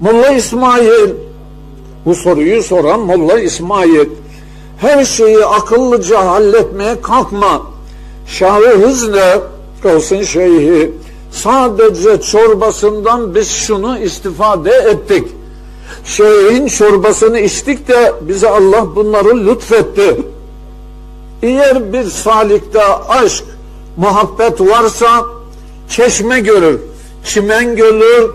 Molla İsmail bu soruyu soran Molla İsmail her şeyi akıllıca halletmeye kalkma. Şahı hızla olsun şeyhi sadece çorbasından biz şunu istifade ettik. Şeyhin çorbasını içtik de bize Allah bunları lütfetti. Eğer bir salikte aşk, muhabbet varsa çeşme görür, çimen görür,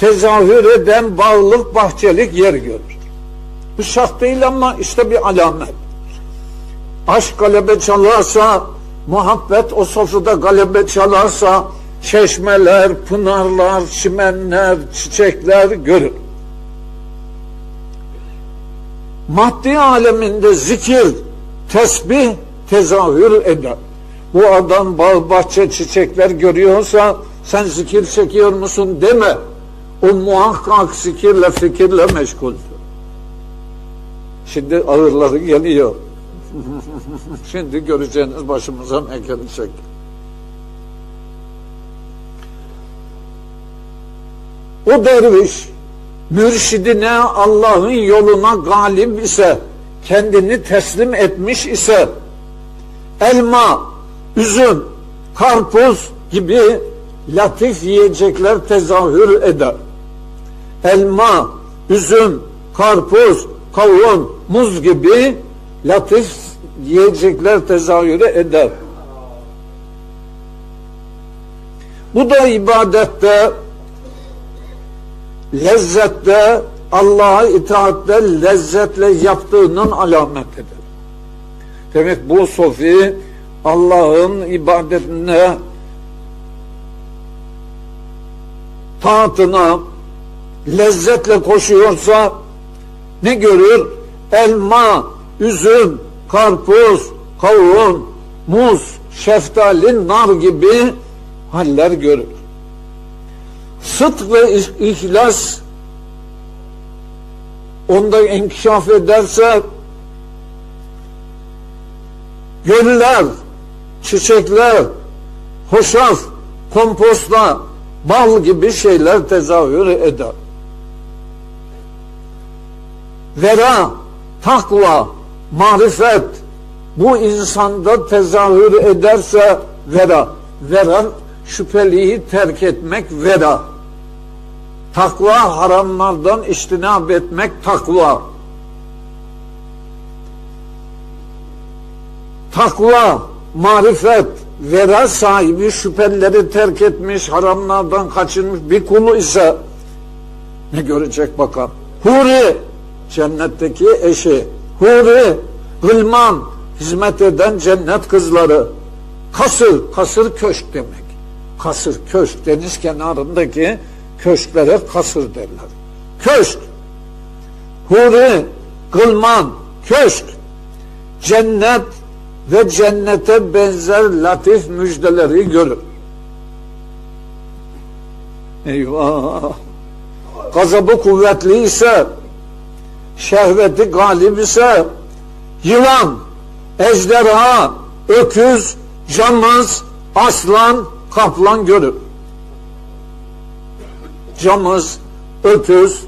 tezahür eden bağlık, bahçelik yer görür. Bu şart değil ama işte bir alamet. Aşk galebe çalarsa, muhabbet o sofrada galebe çalarsa, çeşmeler, pınarlar, çimenler, çiçekler görür. Maddi aleminde zikir, tesbih tezahür eder. Bu adam bağ, bahçe, çiçekler görüyorsa sen zikir çekiyor musun deme. O muhakkak zikirle, fikirle meşguldür. Şimdi ağırları geliyor. Şimdi göreceğiniz başımıza ne gelecek. O derviş mürşidine Allah'ın yoluna galip ise kendini teslim etmiş ise elma, üzüm, karpuz gibi latif yiyecekler tezahür eder. Elma, üzüm, karpuz, kavun, muz gibi latif yiyecekler tezahür eder. Bu da ibadette, lezzette, Allah'a itaatte lezzetle yaptığının alametidir. Demek bu sofi Allah'ın ibadetine taatına lezzetle koşuyorsa ne görür? Elma, üzüm, karpuz, kavun, muz, şeftali, nar gibi haller görür. Sıdk ve ihlas onda inkişaf ederse göller, çiçekler, hoşaf, kompostla, bal gibi şeyler tezahür eder. Vera, takva, marifet bu insanda tezahür ederse vera. Vera şüpheliyi terk etmek vera. Takva haramlardan iştinab etmek takva. Takva, marifet, vera sahibi şüpheleri terk etmiş, haramlardan kaçınmış bir kulu ise ne görecek bakalım. Huri, cennetteki eşi. Huri, gılman, hizmet eden cennet kızları. Kasır, kasır köşk demek. Kasır, köşk, deniz kenarındaki köşklere kasır derler. Köşk, huri, gılman, köşk, cennet ve cennete benzer latif müjdeleri görür. Eyvah! Gazabı kuvvetli ise, şehveti galip ise, yılan, ejderha, öküz, camız, aslan, kaplan görür. Camız, öküz,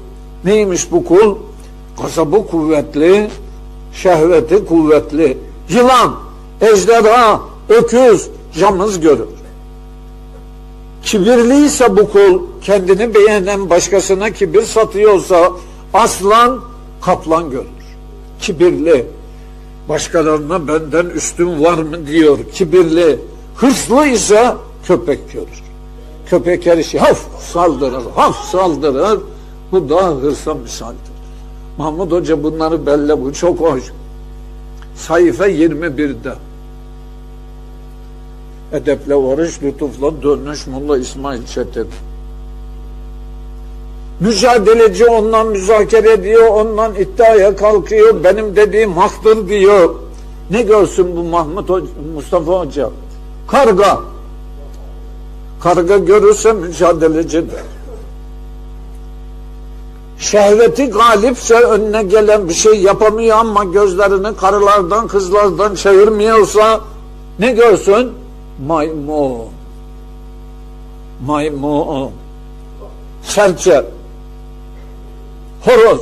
neymiş bu kul? Gazabı kuvvetli, şehveti kuvvetli. Yılan, ejderha, öküz, camız görür. Kibirli ise bu kul, kendini beğenen başkasına kibir satıyorsa, aslan, kaplan görür. Kibirli, başkalarına benden üstün var mı diyor, kibirli. Hırslı ise köpek görür. Köpek her işi haf saldırır, haf saldırır. Bu da hırsa misaldir. Mahmud Hoca bunları belle bu çok hoş. Sayfa 21'de. Edeple varış, lütufla dönüş Mulla İsmail Çetin. Mücadeleci ondan müzakere ediyor, ondan iddiaya kalkıyor, benim dediğim haktır diyor. Ne görsün bu Mahmut Hoca, Mustafa Hoca? Karga. Karga görürse mücadelecidir. Şehveti galipse önüne gelen bir şey yapamıyor ama gözlerini karılardan kızlardan çevirmiyorsa ne görsün? Maymun. Maymun. Serçe. Horoz.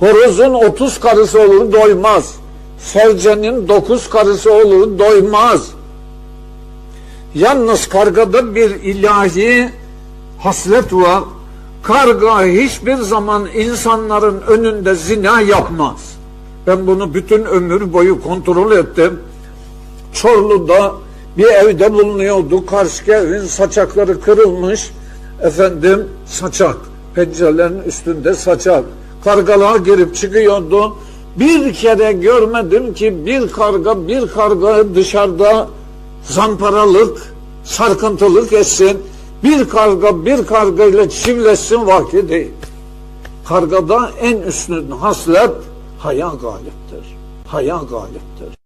Horozun 30 karısı olur doymaz. Sercenin 9 karısı olur doymaz. Yalnız kargada bir ilahi haslet var. Karga hiçbir zaman insanların önünde zina yapmaz. Ben bunu bütün ömür boyu kontrol ettim. Çorlu'da bir evde bulunuyordu. Karşı evin saçakları kırılmış. Efendim saçak. Pencerelerin üstünde saçak. Kargalığa girip çıkıyordu. Bir kere görmedim ki bir karga bir karga dışarıda zamparalık, sarkıntılık etsin. Bir karga bir karga ile çiftleşsin vakti değil. Kargada en üstün haslet haya galiptir. Haya galiptir.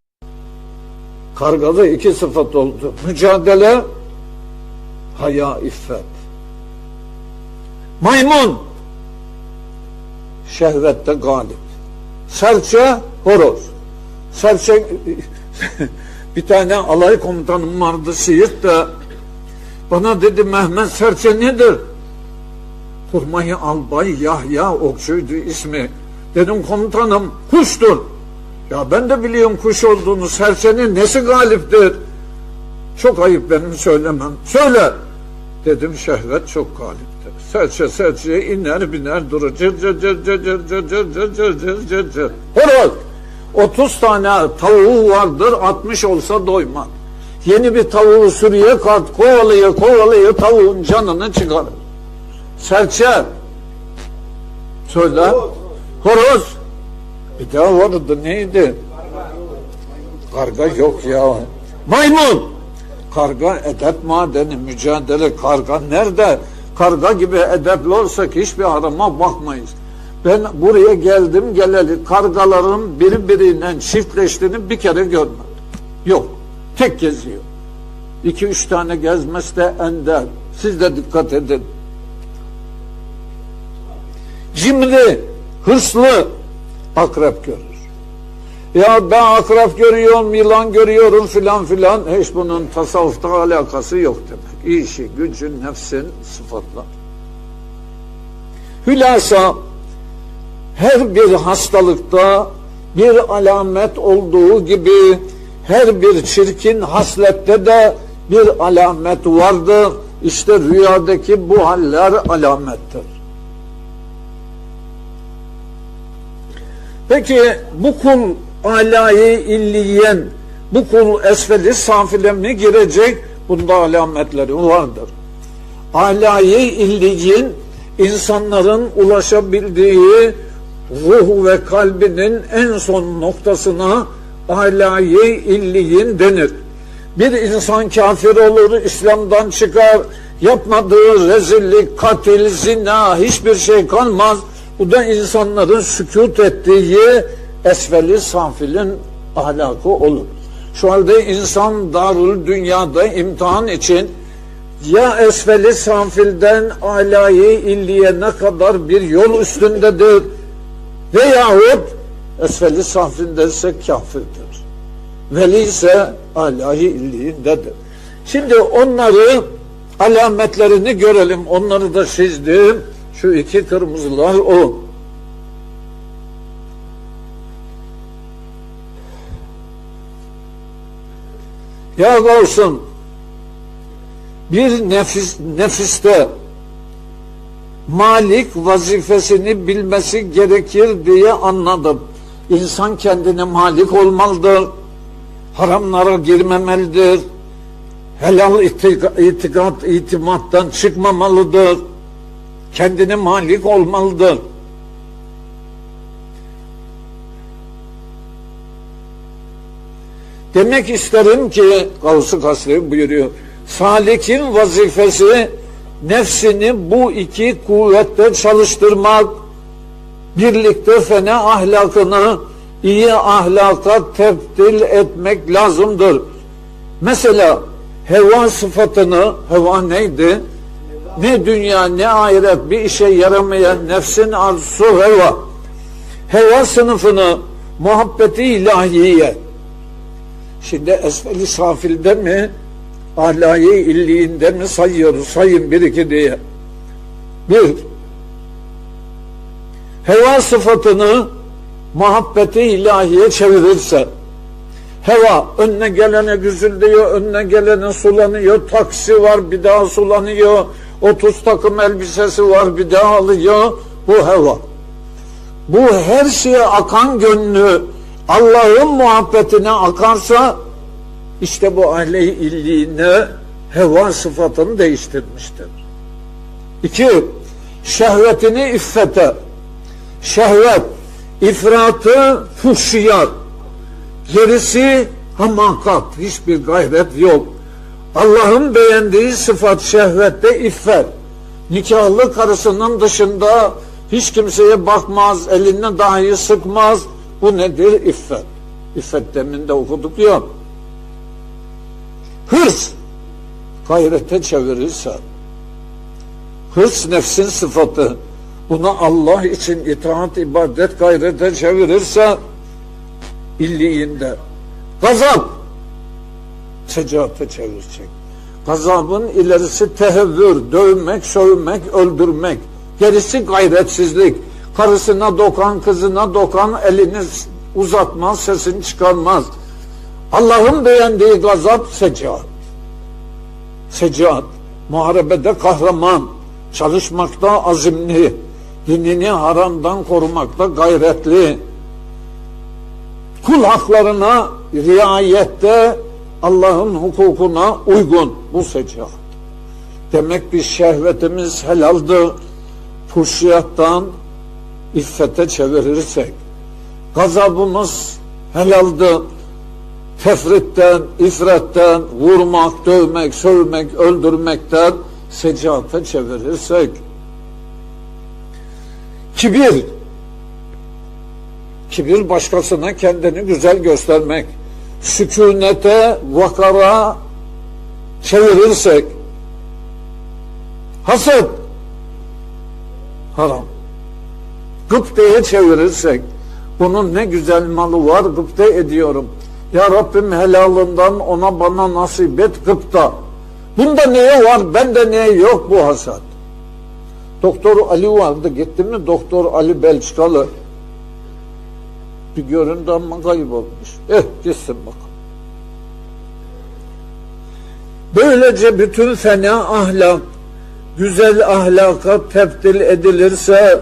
Kargada iki sıfat oldu. Mücadele, haya, iffet. Maymun, şehvette galip. Serçe, horoz. Serçe, bir tane alay komutanım vardı Siirt'te. Bana dedi Mehmet Serçe nedir? Kurmayı Albay Yahya Okçuydu ismi. Dedim komutanım kuştur. Ya ben de biliyorum kuş olduğunu. Serçenin nesi galiptir? Çok ayıp benim söylemem. Söyle. Dedim şehvet çok galiptir. Serçe serçeye iner biner durur. Cır cır cır cır cır cır cır cır cır cır cır cır. Horoz. 30 tane tavuğu vardır 60 olsa doymaz. Yeni bir tavuğu sürüye kat kovalıyor kovalıyor tavuğun canını çıkarır. Serçe. Söyle. Horoz. Bir daha vardı neydi? Karga yok ya. Maymun. Karga edep madeni mücadele. Karga nerede? Karga gibi edepli olsak hiçbir harama bakmayız. Ben buraya geldim geleli kargaların birbiriyle çiftleştiğini bir kere görmedim. Yok. Tek geziyor. İki üç tane gezmesi de ender. Siz de dikkat edin. Cimri, hırslı akrep görür. Ya ben akrep görüyorum, yılan görüyorum filan filan. Hiç bunun tasavvufta alakası yok demek. İşi, gücün, nefsin sıfatlar. Hülasa her bir hastalıkta bir alamet olduğu gibi her bir çirkin haslette de bir alamet vardır. İşte rüyadaki bu haller alamettir. Peki bu kul alayı illiyen, bu kul esfeli safile mi girecek? Bunda alametleri vardır. İlliyin insanların ulaşabildiği ruhu ve kalbinin en son noktasına illiyin denir. Bir insan kafir olur, İslam'dan çıkar, yapmadığı rezillik, katil, zina, hiçbir şey kalmaz. Bu da insanların sükut ettiği esveli safilin ahlakı olur. Şu halde insan darul dünyada imtihan için ya esveli safilden alayı illiye ne kadar bir yol üstündedir veyahut esveli safildense kafirdir. Veli ise alayı illiyindedir. Şimdi onları alametlerini görelim. Onları da çizdim. Şu iki kırmızılar o. Ya olsun bir nefis, nefiste malik vazifesini bilmesi gerekir diye anladım. İnsan kendine malik olmalıdır. Haramlara girmemelidir. Helal itikat, itimattan çıkmamalıdır. Kendine malik olmalıdır. Demek isterim ki Gavs-ı Kasri buyuruyor. Salikin vazifesi nefsini bu iki kuvvette çalıştırmak, birlikte fene ahlakını iyi ahlaka tebdil etmek lazımdır. Mesela heva sıfatını, heva neydi? Ne dünya ne ahiret bir işe yaramayan nefsin arzusu heva. Heva sınıfını muhabbeti ilahiye. Şimdi esfeli safilde mi? Ahlayi illiğinde mi sayıyoruz? Sayın bir iki diye. Bir. heva sıfatını muhabbeti ilahiye çevirirse heva önüne gelene güzüldüyor, önüne gelene sulanıyor, taksi var bir daha sulanıyor, 30 takım elbisesi var bir daha alıyor, bu heva. Bu her şeye akan gönlü Allah'ın muhabbetine akarsa işte bu aile illiğine heva sıfatını değiştirmiştir. İki, şehvetini iffete. Şehvet, ifratı, fuhşiyat. Gerisi hamakat, hiçbir gayret yok. Allah'ın beğendiği sıfat şehvette iffet. Nikahlı karısının dışında hiç kimseye bakmaz, elinden dahi sıkmaz. Bu nedir? İffet. İffet demin de okuduk ya. Hırs, gayrete çevirirse, hırs nefsin sıfatı, buna Allah için itaat, ibadet, gayrete çevirirse, illiğinde. Gazap, secaate çevirecek. Gazabın ilerisi tehevvür, dövmek, sövmek, öldürmek. Gerisi gayretsizlik. Karısına dokan, kızına dokan, elini uzatmaz, sesini çıkarmaz. Allah'ın beğendiği gazap secaat. Secaat. Muharebede kahraman. Çalışmakta azimli. Dinini haramdan korumakta gayretli. Kul haklarına riayette Allah'ın hukukuna uygun bu secaat. Demek biz şehvetimiz helaldir. Fuhşiyattan iffete çevirirsek, gazabımız helaldir. Tefritten, ifretten, vurmak, dövmek, sövmek, öldürmekten secaate çevirirsek, kibir, kibir başkasına kendini güzel göstermek, sükunete, vakara çevirirsek, haset, haram. Gıpteye çevirirsek, bunun ne güzel malı var, gıpte ediyorum. Ya Rabbim helalından ona bana nasip et gıpta. Bunda neye var, bende neye yok bu hasat. Doktor Ali vardı, gitti mi Doktor Ali Belçikalı. Bir göründü ama kaybolmuş. Eh gitsin bakalım. Böylece bütün fena ahlak, güzel ahlaka tebdil edilirse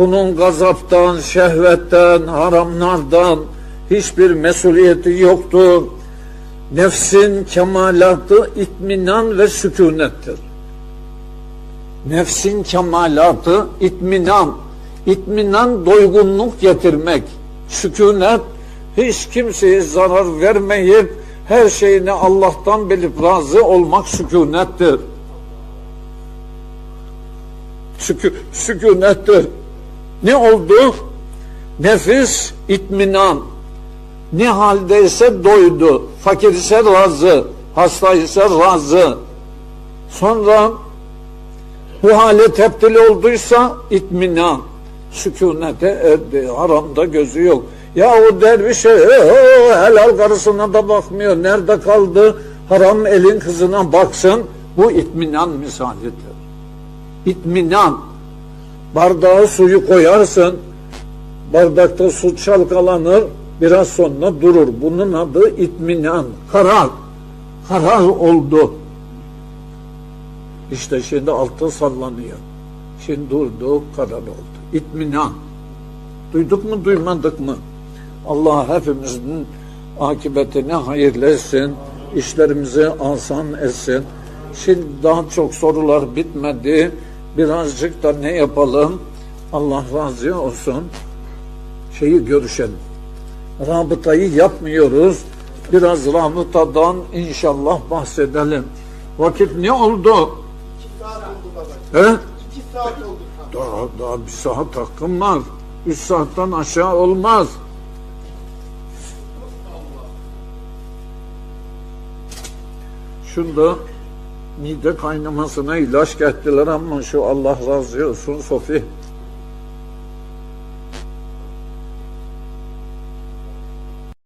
bunun gazaptan, şehvetten, haramlardan hiçbir mesuliyeti yoktur. Nefsin kemalatı itminan ve sükunettir. Nefsin kemalatı itminan, itminan doygunluk getirmek, sükunet hiç kimseye zarar vermeyip her şeyini Allah'tan bilip razı olmak sükunettir. Sükü, sükunettir. Ne oldu? Nefis itminan. Ne haldeyse doydu. Fakir ise razı. Hasta ise razı. Sonra bu hale tepdil olduysa itminan. Sükunete erdi. Haramda gözü yok. Ya o derviş e, e, helal karısına da bakmıyor. Nerede kaldı? Haram elin kızına baksın. Bu itminan misalidir. İtminan. Bardağa suyu koyarsın. Bardakta su çalkalanır. Biraz sonra durur. Bunun adı itminan. Karar. Karar oldu. İşte şimdi altı sallanıyor. Şimdi durdu, karar oldu. İtminan. Duyduk mu, duymadık mı? Allah hepimizin akıbetini hayırlı etsin. İşlerimizi asan etsin. Şimdi daha çok sorular bitmedi. Birazcık da ne yapalım? Allah razı olsun. Şeyi görüşelim. Rabıtayı yapmıyoruz. Biraz rabıtadan inşallah bahsedelim. Vakit ne oldu? saat oldu baba. He? İki saat oldu. Daha, daha bir saat hakkım var. Üç saatten aşağı olmaz. Şunda mide kaynamasına ilaç gettiler ama şu Allah razı olsun Sofi